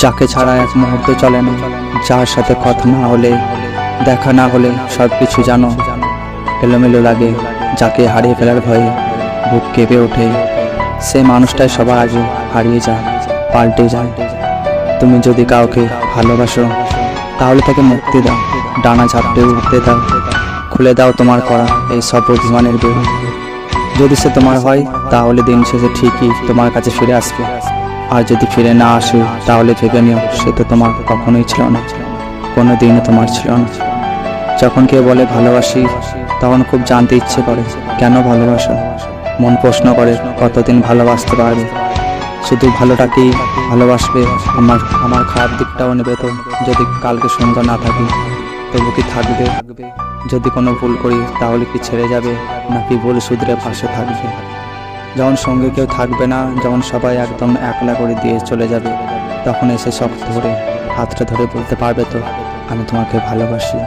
যাকে ছাড়া এক মুহূর্ত চলে না, যার সাথে কথা না হলে, দেখা না হলে সব কিছু জানো। এলোমেলো লাগে, যাকে হারিয়ে ফেলার ভয়ে বুক কেঁপে ওঠে। সে মানুষটাই সবার আগে হারিয়ে যায়, পাল্টে যায়। তুমি যদি কাউকে ভালোবাসো, তাহলে তাকে মুক্তি দাও, ডানা ঝাপটে উঠতে দাও। খুলে দাও তোমার করা এই সব অভিমানের যদি সে তোমার হয়, তাহলে দিন শেষে ঠিকই তোমার কাছে ফিরে আসবে। আর যদি ফিরে না আসে, তাহলে ভেবে নিও, সে তো তোমার কখনোই ছিল না। কোনো দিনও তোমার ছিল না। যখন কেউ বলে ভালোবাসি, তখন খুব জানতে ইচ্ছে করে, কেন ভালোবাসো? মন প্রশ্ন করে, কতদিন ভালোবাসতে পারবে? শুধু ভালোটাকেই ভালোবাসবে, আমার আমার খারাপ দিকটাও নেবে তো, যদি কালকে সুন্দর না থাকি, তবু কি থাকবে? যদি কোনো ভুল করি, তাহলে কি ছেড়ে যাবে, নাকি ভুল শুধরে পাশে থাকবে? যখন সঙ্গে কেউ থাকবে না, যখন সবাই একদম একলা করে দিয়ে চলে যাবে, তখন এসে সব ধরে, হাতটা ধরে বলতে পারবে তো, আমি তোমাকে ভালোবাসি।